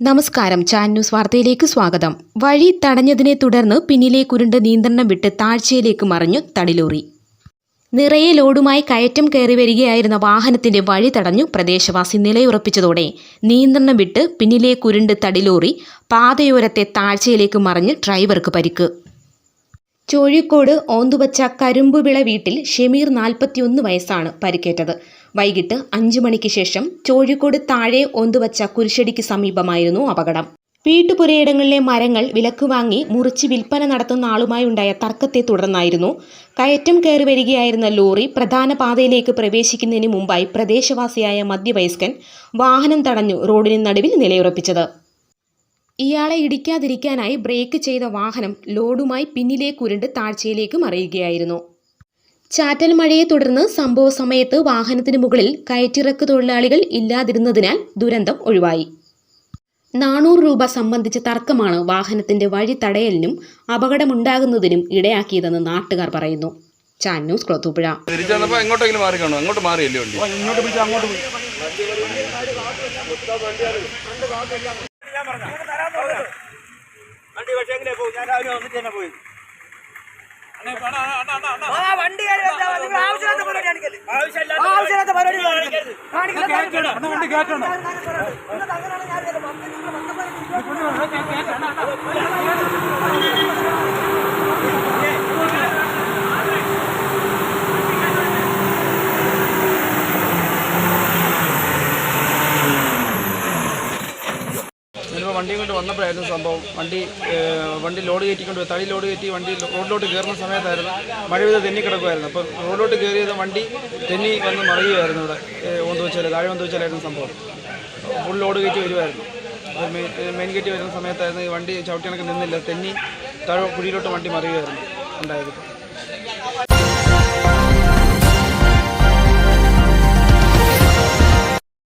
നമസ്കാരം. ചാൻ ന്യൂസ് വാർത്തയിലേക്ക് സ്വാഗതം. വഴി തടഞ്ഞതിനെ തുടർന്ന് പിന്നിലെ കുരുണ്ട് നിയന്ത്രണം വിട്ട് താഴ്ചയിലേക്ക് മറിഞ്ഞു തടിലോറി. നിറയെ ലോഡുമായി കയറ്റം കയറി വരികയായിരുന്ന വാഹനത്തിന്റെ വഴി തടഞ്ഞു പ്രദേശവാസി നിലയുറപ്പിച്ചതോടെ നിയന്ത്രണം വിട്ട് പിന്നിലെ കുരുണ്ട് തടിലോറി പാതയോരത്തെ താഴ്ചയിലേക്ക് മറിഞ്ഞ് ഡ്രൈവർക്ക് പരിക്ക്. ചോഴിക്കോട് ഓന്തുവച്ച കരുമ്പുവിള വീട്ടിൽ ഷമീർ നാൽപ്പത്തിയൊന്ന് വയസ്സാണ് പരിക്കേറ്റത്. വൈകിട്ട് അഞ്ചു മണിക്ക് ശേഷം ചോഴിക്കോട് താഴെ ഓന്തുവച്ച കുരിശടിക്ക് സമീപമായിരുന്നു അപകടം. വീട്ടുപുരയിടങ്ങളിലെ മരങ്ങൾ വിലക്ക് വാങ്ങി മുറിച്ച് വിൽപ്പന നടത്തുന്ന ആളുമായി ഉണ്ടായ തർക്കത്തെ തുടർന്നായിരുന്നു. കയറ്റം കയറി വരികയായിരുന്ന ലോറി പ്രധാന പാതയിലേക്ക് പ്രവേശിക്കുന്നതിന് മുമ്പായി പ്രദേശവാസിയായ മധ്യവയസ്കൻ വാഹനം തടഞ്ഞു റോഡിന് നടുവിൽ നിലയുറപ്പിച്ചത്. ഇയാളെ ഇടിക്കാതിരിക്കാനായി ബ്രേക്ക് ചെയ്ത വാഹനം ലോഡുമായി പിന്നിലേക്ക് ഉരുണ്ട് താഴ്ചയിലേക്ക് മറിയുകയായിരുന്നു ചാറ്റൽ മഴയെ തുടർന്ന് സംഭവ സമയത്ത് വാഹനത്തിന് മുകളിൽ കയറ്റിറക്ക് തൊഴിലാളികൾ ഇല്ലാതിരുന്നതിനാൽ ദുരന്തം ഒഴിവായി നാനൂറ് രൂപ സംബന്ധിച്ച തർക്കമാണ് വാഹനത്തിന്റെ വഴി തടയലിനും അപകടമുണ്ടാകുന്നതിനും ഇടയാക്കിയതെന്ന് നാട്ടുകാർ പറയുന്നു ചാൻ ന്യൂസ് ക്ലോത്തൂപ്പുഴ തിരിച്ചു വന്നപ്പോ എങ്ങോട്ടെങ്കിലും മാറി കാണോ അങ്ങോട്ട് മാറിയല്ലേ അങ്ങോട്ട് പക്ഷേ എങ്ങനെ പോകും ഞാൻ രാവിലെ വന്നിട്ട് തന്നെ പോയി ആ വണ്ടി ആവശ്യമില്ലാത്ത പരിപാടി കാണിക്കല്ലേ ആവശ്യമില്ലാത്ത പരിപാടി കാണിക്കരുത്. വണ്ടിയും കൊണ്ട് വന്നപ്പോഴായിരുന്നു സംഭവം. വണ്ടി വണ്ടി ലോഡ് കയറ്റിക്കൊണ്ട്. തടി ലോഡ് കയറ്റി വണ്ടി റോഡിലോട്ട് കയറുന്ന സമയത്തായിരുന്നു മഴ പെയ്ത് തെന്നി കിടക്കുമായിരുന്നു അപ്പോൾ റോഡിലോട്ട് കയറിയത് വണ്ടി തെന്നി വന്ന് മറിയുമായിരുന്നു ഇവിടെ. ഓന്ത് വെച്ചാൽ താഴെ വന്ന് വെച്ചാലായിരുന്നു സംഭവം. ഫുൾ ലോഡ് കയറ്റി വരുമായിരുന്നു മെയിൻ ഗേറ്റ് വരുന്ന സമയത്തായിരുന്നു ഈ വണ്ടി ചവിട്ടി കണക്ക് നിന്നില്ല. തെന്നി താഴെ കുഴിയിലോട്ട് വണ്ടി മറിയുമായിരുന്നു ഉണ്ടായത്.